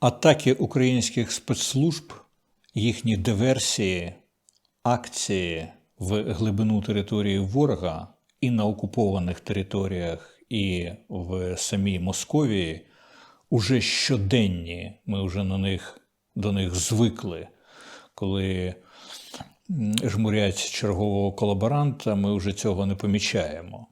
Атаки українських спецслужб, їхні диверсії, акції в глибину території ворога і на окупованих територіях, і в самій Московії уже щоденні. Ми вже на них, до них звикли. Коли жмурять чергового колаборанта, ми вже цього не помічаємо.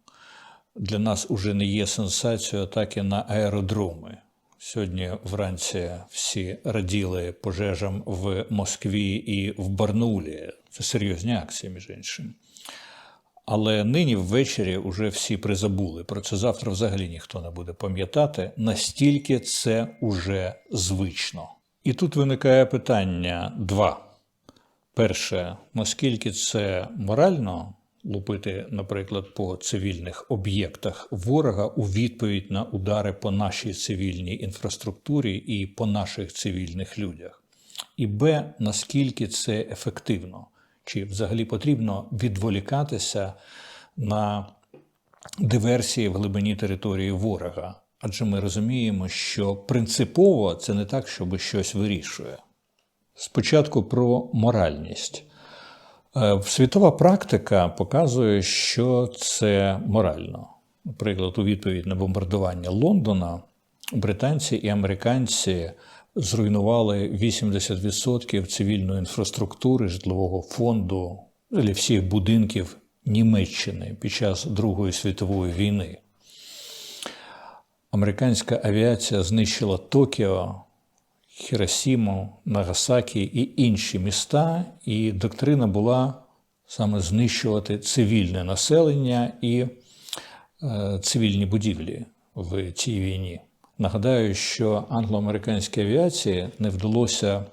Для нас уже не є сенсацією атаки на аеродроми. Сьогодні вранці всі раділи пожежам в Москві і в Барнаулі. Це серйозні акції, між іншим. Але нині ввечері вже всі призабули. Про це завтра взагалі ніхто не буде пам'ятати, настільки це уже звично. І тут виникає питання два. Перше, наскільки це морально лупити, наприклад, по цивільних об'єктах ворога у відповідь на удари по нашій цивільній інфраструктурі і по наших цивільних людях. І Б, наскільки це ефективно, чи взагалі потрібно відволікатися на диверсії в глибині території ворога. Адже ми розуміємо, що принципово це не так, щоб щось вирішує. Спочатку про моральність. Е, Світова практика показує, що це морально. Наприклад, у відповідь на бомбардування Лондона британці і американці зруйнували 80% цивільної інфраструктури житлового фонду і всіх будинків Німеччини під час Другої світової війни. Американська авіація знищила Токіо, Хіросіму, Нагасакі і інші міста, і доктрина була саме знищувати цивільне населення і е, цивільні будівлі в цій війні. Нагадаю, що англо-американській авіації не вдалося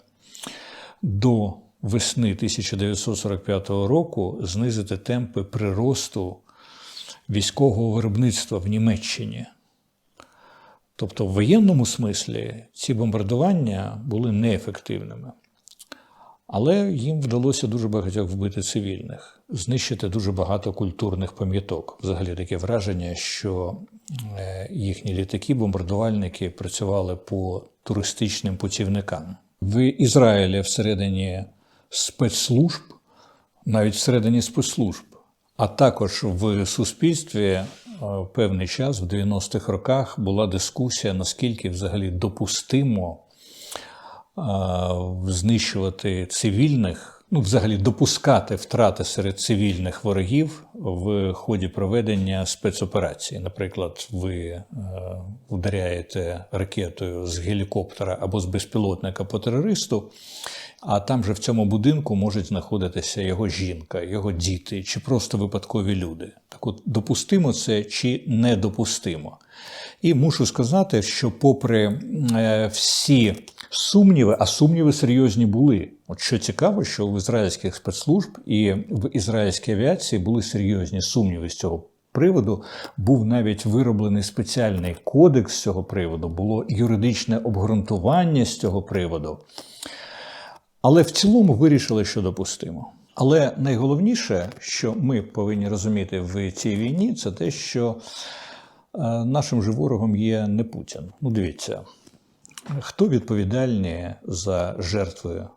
до весни 1945 року знизити темпи приросту військового виробництва в Німеччині. Тобто, в воєнному смислі ці бомбардування були неефективними. Але їм вдалося дуже багатьох вбити цивільних, знищити дуже багато культурних пам'яток. Взагалі таке враження, що е, їхні літаки, бомбардувальники працювали по туристичним путівникам. В Ізраїлі всередині спецслужб, навіть всередині спецслужб, а також в суспільстві певний час, в 90-х роках, була дискусія, наскільки взагалі допустимо знищувати цивільних, ну, взагалі допускати втрати серед цивільних ворогів в ході проведення спецоперації. Наприклад, ви е, ударяєте ракетою з гелікоптера або з безпілотника по терористу. А там же в цьому будинку можуть знаходитися його жінка, його діти чи просто випадкові люди. Так от допустимо це чи недопустимо. І мушу сказати, що, попри е, всі сумніви, а сумніви серйозні були. От що цікаво, що в ізраїльських спецслужб і в ізраїльській авіації були серйозні сумніви з цього приводу. Був навіть вироблений спеціальний кодекс з цього приводу, було юридичне обґрунтування з цього приводу. Але в цілому вирішили, що допустимо. Але найголовніше, що ми повинні розуміти в цій війні, це те, що е, нашим же ворогом є не Путін. Ну, дивіться, хто відповідальний за жертви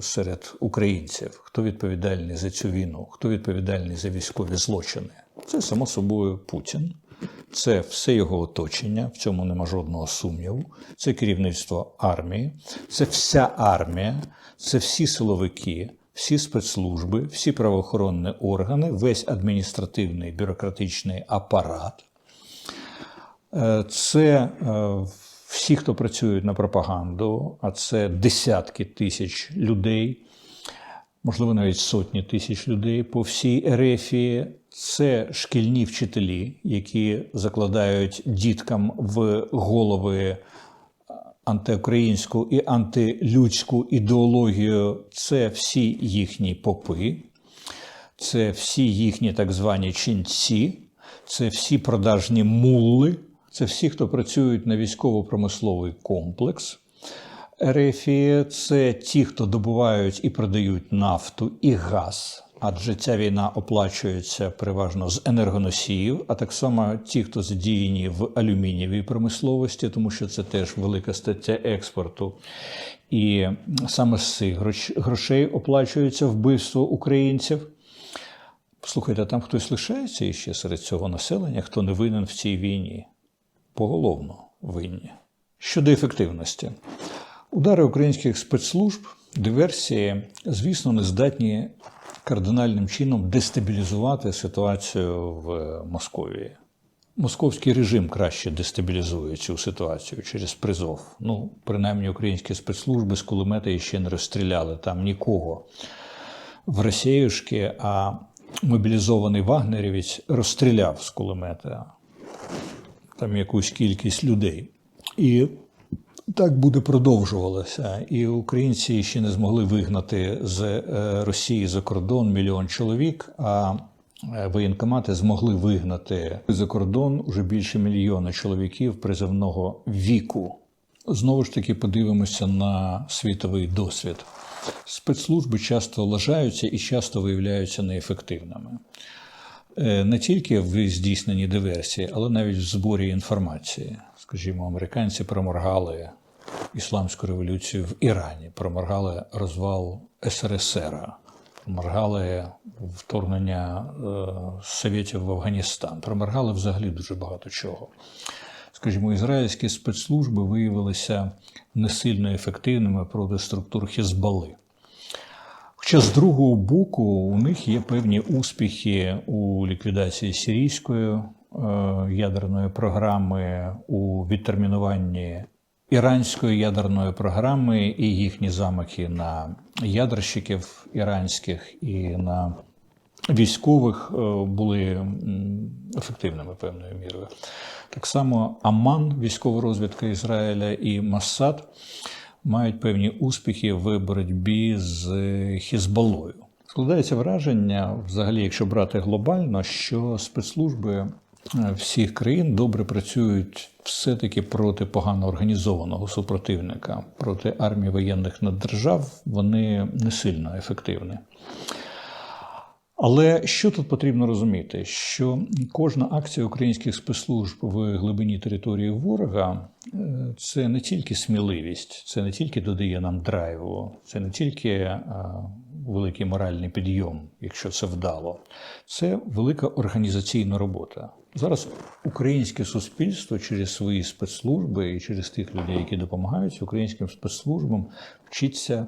серед українців, хто відповідальний за цю війну, хто відповідальний за військові злочини? Це само собою Путін. Це все його оточення, в цьому нема жодного сумніву. Це керівництво армії, це вся армія, це всі силовики, всі спецслужби, всі правоохоронні органи, весь адміністративний бюрократичний апарат. Е, Це е, всі, хто працюють на пропаганду, а це десятки тисяч людей, можливо, навіть сотні тисяч людей по всій Ерефії. Це шкільні вчителі, які закладають діткам в голови антиукраїнську і антилюдську ідеологію. Це всі їхні попи, це всі їхні так звані ченці, це всі продажні мулли, це всі, хто працюють на військово-промисловий комплекс. Ерефії це ті, хто добувають і продають нафту і газ. адже ця війна оплачується переважно з енергоносіїв, а так само ті, хто задіяні в алюмінієвій промисловості, тому що це теж велика стаття експорту. І саме з цих грошей оплачується вбивство українців. Слухайте, там хтось лишається іще серед цього населення, хто не винен в цій війні? Поголовно винні. Щодо ефективності, удари українських спецслужб, диверсії, звісно, не здатні кардинальним чином дестабілізувати ситуацію в Московії. Московський режим краще дестабілізує цю ситуацію через призов. Ну, принаймні, українські спецслужби з кулемета ще не розстріляли там нікого в Росіюшки, а мобілізований вагнерівець розстріляв з кулемета там якусь кількість людей. І так буде продовжувалося. І українці ще не змогли вигнати з е, Росії за кордон мільйон чоловік, а е, воєнкомати змогли вигнати за кордон уже більше мільйона чоловіків призовного віку. Знову ж таки, подивимося на світовий досвід. Спецслужби часто лажаються і часто виявляються неефективними. Е, не тільки в здійсненні диверсії, але навіть в зборі інформації. Скажімо, американці проморгали ісламську революцію в Ірані, проморгали розвал СРСР, проморгали вторгнення е, Совєтів в Афганістан, проморгали взагалі дуже багато чого. Скажімо, ізраїльські спецслужби виявилися не сильно ефективними проти структур Хізбали. Хоча з другого боку у них є певні успіхи у ліквідації сирійської е, ядерної програми, у відтермінуванні іранської ядерної програми і їхні замахи на ядерщиків іранських і на військових е, були ефективними певною мірою. Так само Аман, військова розвідка Ізраїля і Массад мають певні успіхи в боротьбі з Хізбалою. Складається враження, взагалі, якщо брати глобально, що спецслужби всіх країн добре працюють все-таки проти погано організованого супротивника, проти армії воєнних наддержав, вони не сильно ефективні. Але що тут потрібно розуміти? Що кожна акція українських спецслужб в глибині території ворога е, це не тільки сміливість, це не тільки додає нам драйву, це не тільки е, великий моральний підйом, якщо це вдало, це велика організаційна робота. Зараз українське суспільство через свої спецслужби і через тих людей, які допомагають українським спецслужбам, вчиться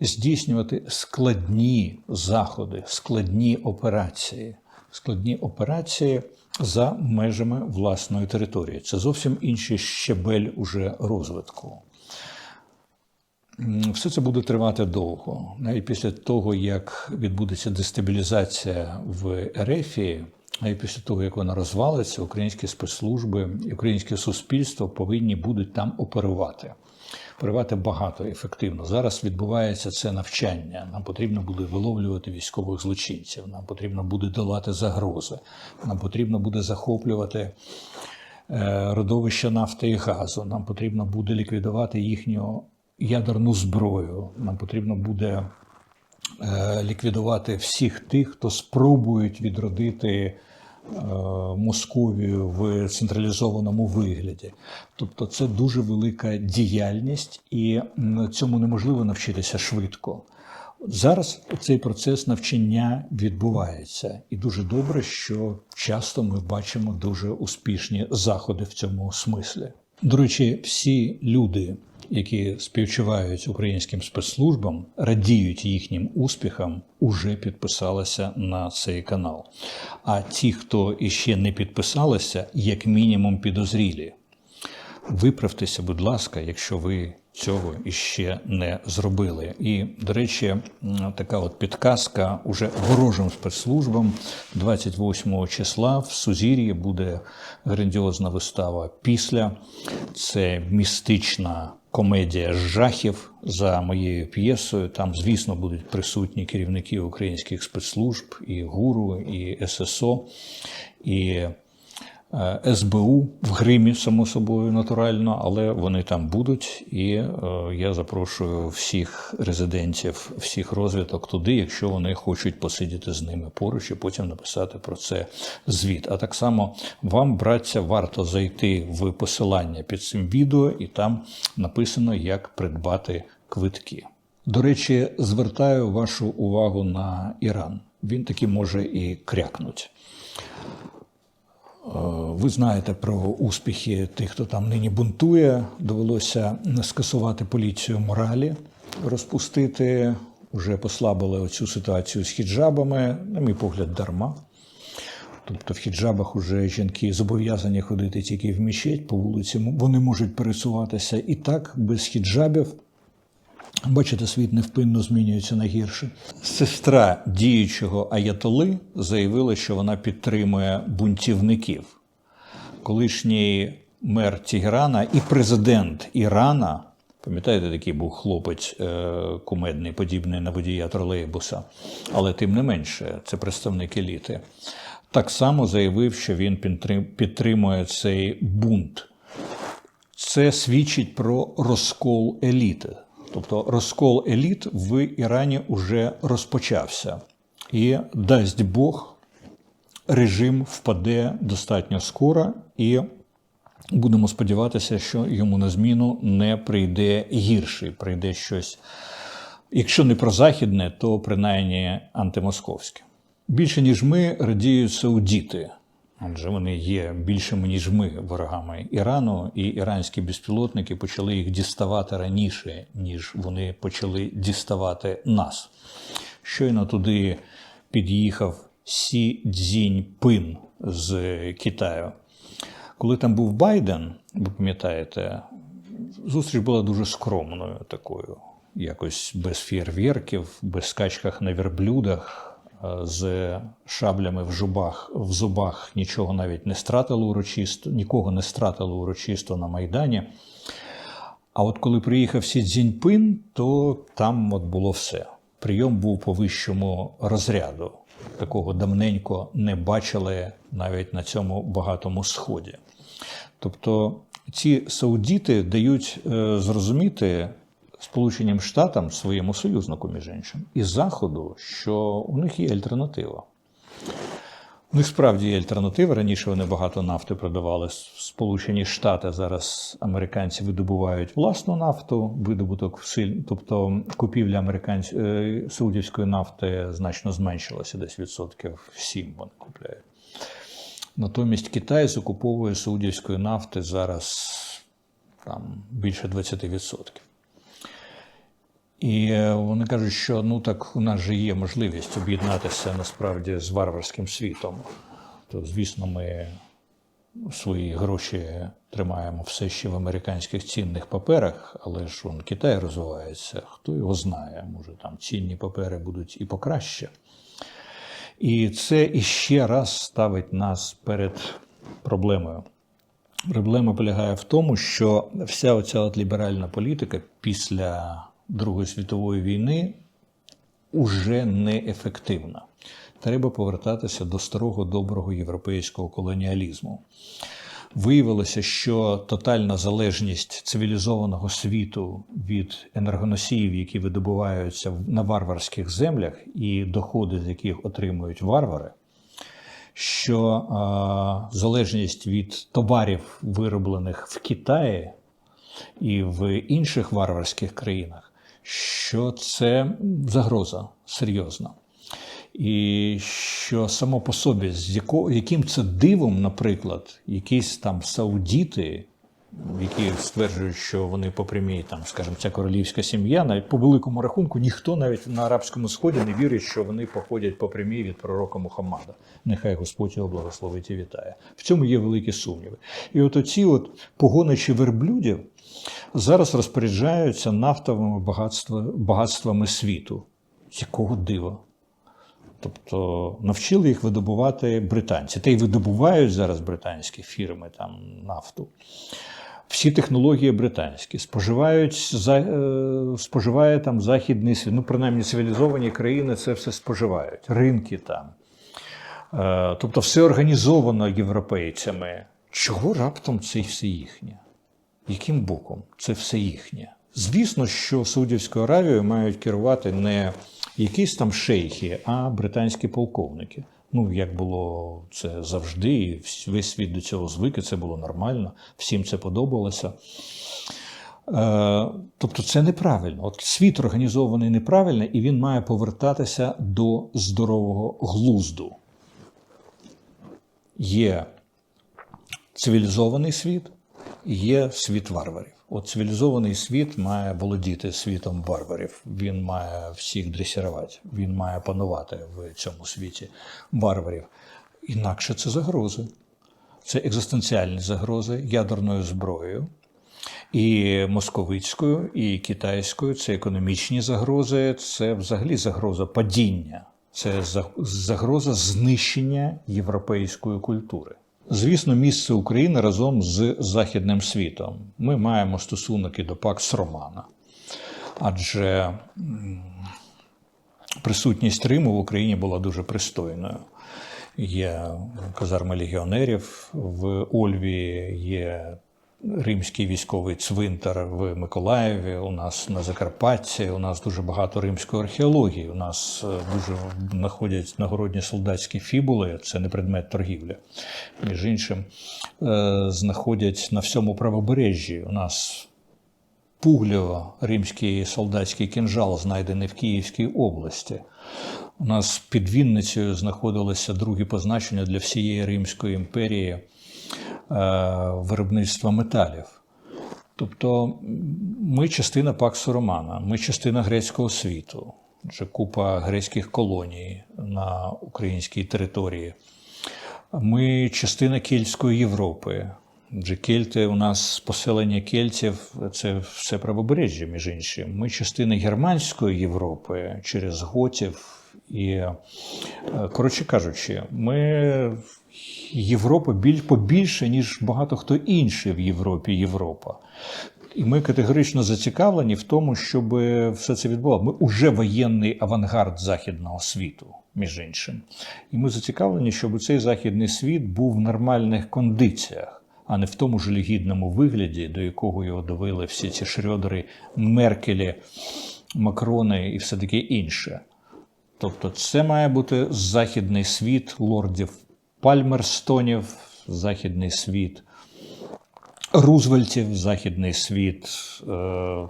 здійснювати складні заходи, складні операції, складні операції за межами власної території. Це зовсім інший щебель уже розвитку. Все це буде тривати довго. Навіть після того, як відбудеться дестабілізація в Ерефії, навіть після того, як вона розвалиться, українські спецслужби і українське суспільство повинні будуть там оперувати. Оперувати багато ефективно. Зараз відбувається це навчання. Нам потрібно буде виловлювати військових злочинців, нам потрібно буде долати загрози, нам потрібно буде захоплювати е, родовища нафти і газу. Нам потрібно буде ліквідувати їхню ядерну зброю. Нам потрібно буде е, ліквідувати всіх тих, хто спробують відродити Московію в централізованому вигляді. Тобто це дуже велика діяльність, і цьому неможливо навчитися швидко. Зараз цей процес навчання відбувається, і дуже добре, що часто ми бачимо дуже успішні заходи в цьому смислі. До речі, всі люди, які співчувають українським спецслужбам, радіють їхнім успіхам, уже підписалися на цей канал. А ті, хто іще не підписалися, як мінімум підозрілі. Виправтеся, будь ласка, якщо ви цього іще не зробили. І, до речі, така от підказка уже ворожим спецслужбам 28 числа в Сузір'ї буде грандіозна вистава після. Це містична комедія жахів за моєю п'єсою. Там, звісно, будуть присутні керівники українських спецслужб, і ГУРу, і ССО, і СБУ в Гримі, само собою, натурально, але вони там будуть. І е, я запрошую всіх резидентів, всіх розвиток туди, якщо вони хочуть посидіти з ними поруч і потім написати про це звіт. А так само вам, братця, варто зайти в посилання під цим відео, і там написано, як придбати квитки. До речі, звертаю вашу увагу на Іран. Він таки може і крякнуть. Е, Ви знаєте про успіхи тих, хто там нині бунтує. Довелося скасувати поліцію моралі, розпустити. Вже послабили оцю ситуацію з хіджабами, на мій погляд, дарма. Тобто в хіджабах уже жінки зобов'язані ходити тільки в мішеть по вулиці. Вони можуть пересуватися і так без хіджабів. Бачите, світ невпинно змінюється на гірше. Сестра діючого аятоли заявила, що вона підтримує бунтівників. Колишній мер Тіграна і президент Ірана, пам'ятаєте, такий був хлопець е, кумедний, подібний на водія тролейбуса, але тим не менше, це представник еліти. Так само заявив, що він підтримує цей бунт. Це свідчить про розкол еліти. Тобто розкол еліт в Ірані вже розпочався. І дасть Бог, режим впаде достатньо скоро, і будемо сподіватися, що йому на зміну не прийде гірший, прийде щось, якщо не прозахідне, то принаймні антимосковське. Більше ніж ми радіють саудіти. Адже вони є більшими, ніж ми, ворогами Ірану, і іранські безпілотники почали їх діставати раніше, ніж вони почали діставати нас. Щойно туди під'їхав Сі Цзіньпин з Китаю. Коли там був Байден, ви пам'ятаєте, зустріч була дуже скромною такою, якось без фєрверків, без скачках на верблюдах, з шаблями в зубах, в зубах нічого навіть не стратили урочисто, нікого не стратили урочисто на Майдані. А от коли приїхав Сі Цзіньпин, то там от було все. Прийом був по вищому розряду. Такого давненько не бачили навіть на цьому багатому сході. Тобто ці саудіти дають е, зрозуміти Сполученим Штатам, своєму союзнику, між іншим, і Заходу, що у них є альтернатива. У них справді є альтернатива. Раніше вони багато нафти продавали Сполучені Штати. Зараз американці видобувають власну нафту, видобуток силь, тобто купівля американсь... е, саудівської нафти значно зменшилася, десь відсотків 7 вони купляють. Натомість Китай закуповує саудівської нафти зараз там більше 20%. І е, вони кажуть, що ну так у нас же є можливість об'єднатися насправді з варварським світом. То, звісно, ми свої гроші тримаємо все ще в американських цінних паперах, але ж он Китай розвивається, хто його знає, може там цінні папери будуть і покраще. І це іще раз ставить нас перед проблемою. Проблема полягає в тому, що вся оця от ліберальна політика після Другої світової війни уже неефективна. Треба повертатися до старого доброго європейського колоніалізму. Виявилося, що тотальна залежність цивілізованого світу від енергоносіїв, які видобуваються на варварських землях, і доходи, з яких отримують варвари, що а, залежність від товарів, вироблених в Китаї і в інших варварських країнах, що це загроза серйозна. І що само по собі, з яким це дивом, наприклад, якісь там саудіти, які стверджують, що вони по прямій, там, скажімо, ця королівська сім'я, навіть по великому рахунку, ніхто навіть на арабському сході не вірить, що вони походять по прямій від пророка Мухаммада. Нехай Господь його благословить і вітає. В цьому є великі сумніви. І от оці от погоничі верблюдів зараз розпоряджаються нафтовими багатства, багатствами світу. Якого дива? Тобто навчили їх видобувати британці. Та й видобувають зараз британські фірми там нафту. Всі технології британські, споживають за, е, споживає там західний світ. Ну, принаймні цивілізовані країни це все споживають. Ринки там. Е, Тобто все організовано європейцями. Чого раптом це все їхнє? Яким боком це все їхнє? Звісно, що Саудівською Аравією мають керувати не якісь там шейхи, а британські полковники. Ну, як було це завжди, весь світ до цього звик, і це було нормально, всім це подобалося. Е, Тобто це неправильно. От світ організований неправильно, і він має повертатися до здорового глузду. Є цивілізований світ, є світ варварів. От цивілізований світ має володіти світом варварів. Він має всіх дресірувати, він має панувати в цьому світі варварів. Інакше це загрози. Це екзистенціальні загрози ядерною зброєю, і московицькою, і китайською. Це економічні загрози, це взагалі загроза падіння, це загроза знищення європейської культури. Звісно, місце України разом з Західним світом. Ми маємо стосунок і до Пакс Романа, адже присутність Риму в Україні була дуже пристойною. Є казарми легіонерів в Ольві, є римський військовий цвинтар в Миколаєві. У нас на Закарпатті, у нас дуже багато римської археології. У нас е, дуже знаходять нагородні солдатські фібули, це не предмет торгівлі. Між іншим, е, знаходять на всьому правобережжі. У нас Пуглєво, римський солдатський кінжал, знайдений в Київській області. У нас під Вінницею знаходилося друге позначення для всієї Римської імперії виробництва металів. Тобто ми частина Паксу Романа, ми частина грецького світу, вже купа грецьких колоній на українській території. Ми частина Кельтської Європи. Адже кельти у нас поселення кельтів це все правобережжя, між іншим. Ми частина Германської Європи через готів. І, е, коротше кажучи, ми Європа біль побільше, ніж багато хто інший в Європі Європа. І ми категорично зацікавлені в тому, щоб все це відбувалося. Ми вже воєнний авангард західного світу, між іншим. І ми зацікавлені, щоб цей західний світ був в нормальних кондиціях, а не в тому жалюгідному вигляді, до якого його довели всі ці Шрёдери, Меркелі, Макрони і все таке інше. Тобто, це має бути західний світ лордів Пальмерстонів, західний світ Рузвельтів, західний світ, е,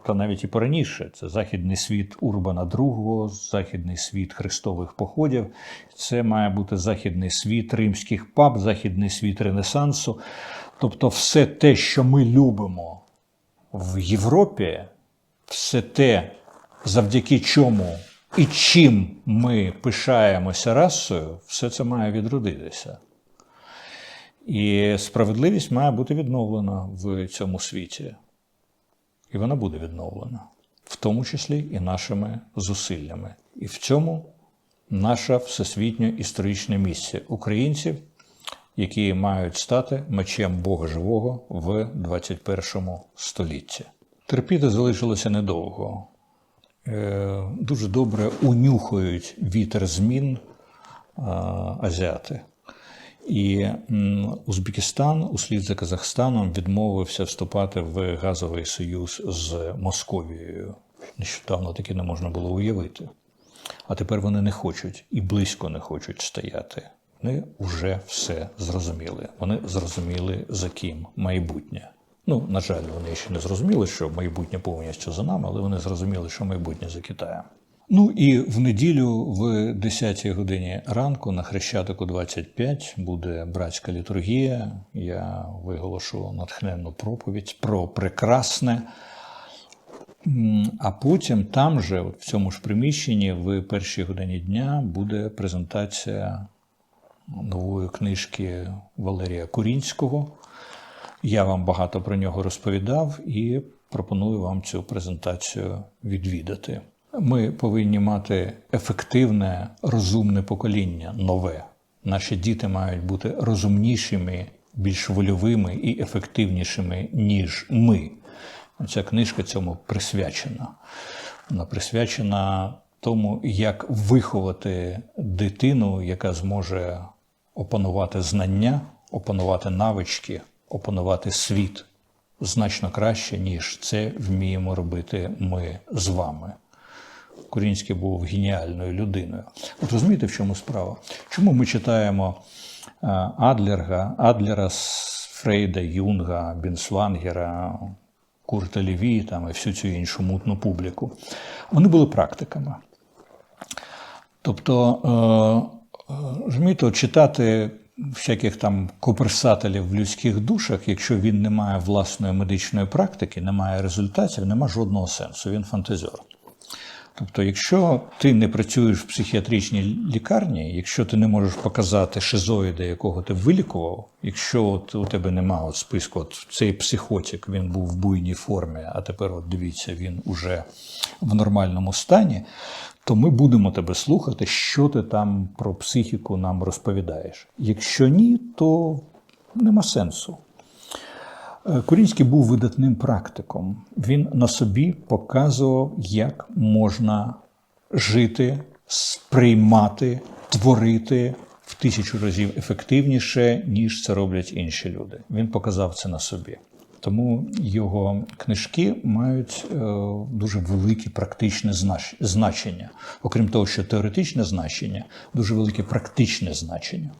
та навіть і пораніше. Це західний світ Урбана II, західний світ хрестових походів. Це має бути західний світ римських пап, західний світ Ренесансу. Тобто, все те, що ми любимо в Європі, все те, завдяки чому і чим ми пишаємося расою, все це має відродитися. І справедливість має бути відновлена в цьому світі. І вона буде відновлена, в тому числі і нашими зусиллями. І в цьому наша всесвітньо історична місія українців, які мають стати мечем Бога Живого в 21 столітті. Терпіти залишилося недовго. Е, Дуже добре унюхають вітер змін азіати. І Узбекистан, услід за Казахстаном, відмовився вступати в газовий союз з Московією. Нещодавно таки не можна було уявити. А тепер вони не хочуть і близько не хочуть стояти. Вони вже все зрозуміли. Вони зрозуміли, за ким майбутнє. Ну, на жаль, вони ще не зрозуміли, що майбутнє повністю за нами, але вони зрозуміли, що майбутнє за Китаєм. Ну і в неділю в 10 годині ранку на Хрещатику 25 буде братська літургія. Я виголошу натхненну проповідь про прекрасне. А потім там же, в цьому ж приміщенні, в першій годині дня буде презентація нової книжки Валерія Курінського. Я вам багато про нього розповідав і пропоную вам цю презентацію відвідати. Ми повинні мати ефективне, розумне покоління, нове. Наші діти мають бути розумнішими, більш вольовими і ефективнішими, ніж ми. Ця книжка цьому присвячена. Вона присвячена тому, як виховати дитину, яка зможе опанувати знання, опанувати навички, опанувати світ значно краще, ніж це вміємо робити ми з вами. Курінський був геніальною людиною. От розумієте, в чому справа? Чому ми читаємо е, Адлерга, Адлера, Фрейда, Юнга, Бінсвангера, Курта Ліві там, і всю цю іншу мутну публіку? Вони були практиками. Тобто, е, е, розумієте, читати всяких там коперсателів в людських душах, якщо він не має власної медичної практики, не має результатів, нема жодного сенсу. Він фантазер. Тобто, якщо ти не працюєш в психіатричній лікарні, якщо ти не можеш показати шизоїда, якого ти вилікував, якщо от у тебе немає от списку, от цей психотик, він був в буйній формі, а тепер от дивіться, він уже в нормальному стані, то ми будемо тебе слухати, що ти там про психіку нам розповідаєш. Якщо ні, то нема сенсу. Е, Курінський був видатним практиком. Він на собі показував, як можна жити, сприймати, творити в тисячу разів ефективніше, ніж це роблять інші люди. Він показав це на собі. Тому його книжки мають е, дуже велике практичне знач- значення. Окрім того, що теоретичне значення, дуже велике практичне значення.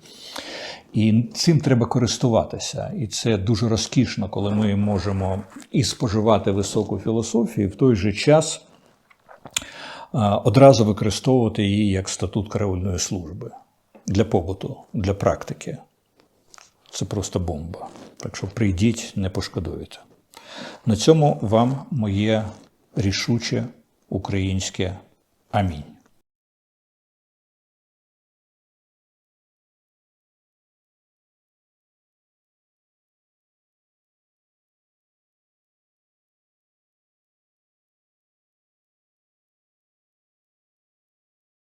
І цим треба користуватися. І це дуже розкішно, коли ми можемо і споживати високу філософію, і в той же час одразу використовувати її як статут караульної служби для побуту, для практики. Це просто бомба. Так що прийдіть, не пошкодуєте. На цьому вам моє рішуче українське амінь.